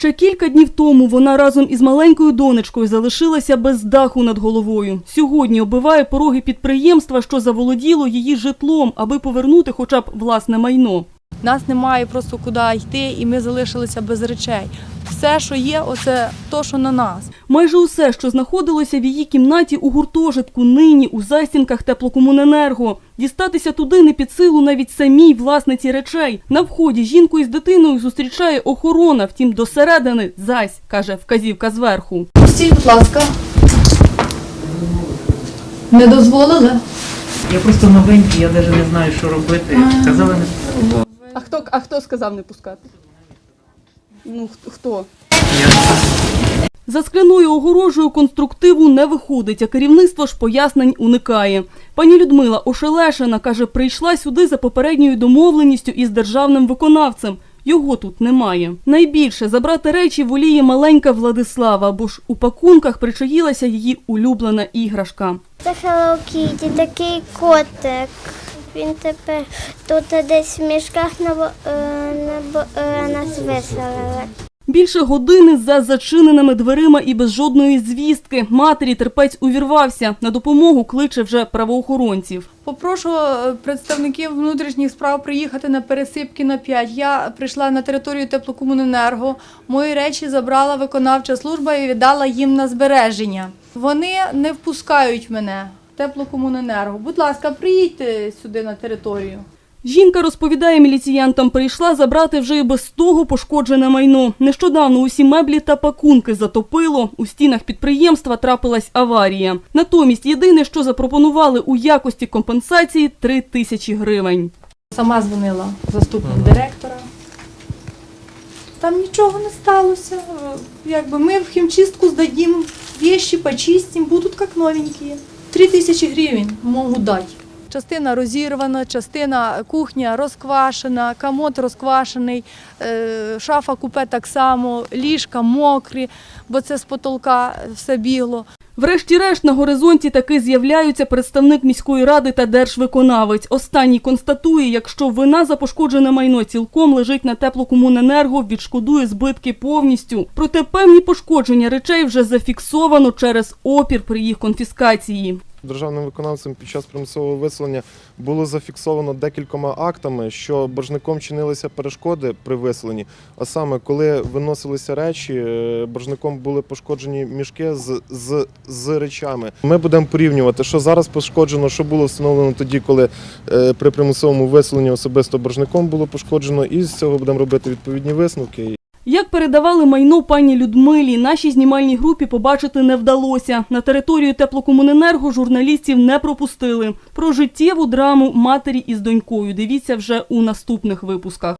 Ще кілька днів тому вона разом із маленькою донечкою залишилася без даху над головою. Сьогодні оббиває пороги підприємства, що заволоділо її житлом, аби повернути хоча б власне майно. Нас немає просто куди йти, і ми залишилися без речей. Все, що є, оце то, що на нас. Майже усе, що знаходилося в її кімнаті у гуртожитку, нині у застінках теплокомуненерго. Дістатися туди не під силу навіть самій власниці речей. На вході жінку із дитиною зустрічає охорона, втім досередини зась, каже вказівка зверху. Пустіть, будь ласка. Не дозволили? Я просто новенький, я навіть не знаю, що робити. Казали не хто, а хто сказав не пускати? Ну хто? За скляною огорожею конструктиву не виходить, а керівництво ж пояснень уникає. Пані Людмила Ошелешина каже, прийшла сюди за попередньою домовленістю із державним виконавцем. Його тут немає. Найбільше забрати речі воліє маленька Владислава, бо ж у пакунках причаїлася її улюблена іграшка. Це Hello Kitty, такий котик. Він тепер тут десь в мішках на, е, на, е, нас виселили. Більше години за зачиненими дверима і без жодної звістки. Матері терпець увірвався. На допомогу кличе вже правоохоронців. Попрошу е, представників внутрішніх справ приїхати на пересипки на 5. Я прийшла на територію теплокомуненерго. Мої речі забрала виконавча служба і віддала їм на збереження. Вони не впускають мене. Теплокомуненерго. Будь ласка, приїдьте сюди на територію. Жінка розповідає міліціянтам, прийшла забрати вже і без того пошкоджене майно. Нещодавно усі меблі та пакунки затопило. У стінах підприємства трапилась аварія. Натомість єдине, що запропонували у якості компенсації – 3 тисячі гривень. Сама дзвонила заступник директора. Там нічого не сталося. Е, Якби ми в хімчистку здадим вещи, почистим, будуть як новенькі. Три тисячі гривень можу дати. Частина розірвана, частина кухня розквашена, комод розквашений, е, шафа купе так само, ліжка мокрі, бо це з потолка все бігло. Врешті-решт на горизонті таки з'являються представник міської ради та держвиконавець. Останній констатує, якщо вина за пошкоджене майно цілком лежить на теплокомуненерго, відшкодує збитки повністю. Проте певні пошкодження речей вже зафіксовано через опір при їх конфіскації. Державним виконавцем під час примусового виселення було зафіксовано декількома актами, що боржником чинилися перешкоди при виселенні. А саме, коли виносилися речі, е, боржником були пошкоджені мішки з, з, з речами. Ми будемо порівнювати, що зараз пошкоджено, що було встановлено тоді, коли е, при примусовому виселенні особисто боржником було пошкоджено, і з цього будемо робити відповідні висновки. Як передавали майно пані Людмилі, нашій знімальній групі побачити не вдалося. На територію теплокомуненерго журналістів не пропустили. Про життєву драму матері із донькою дивіться вже у наступних випусках.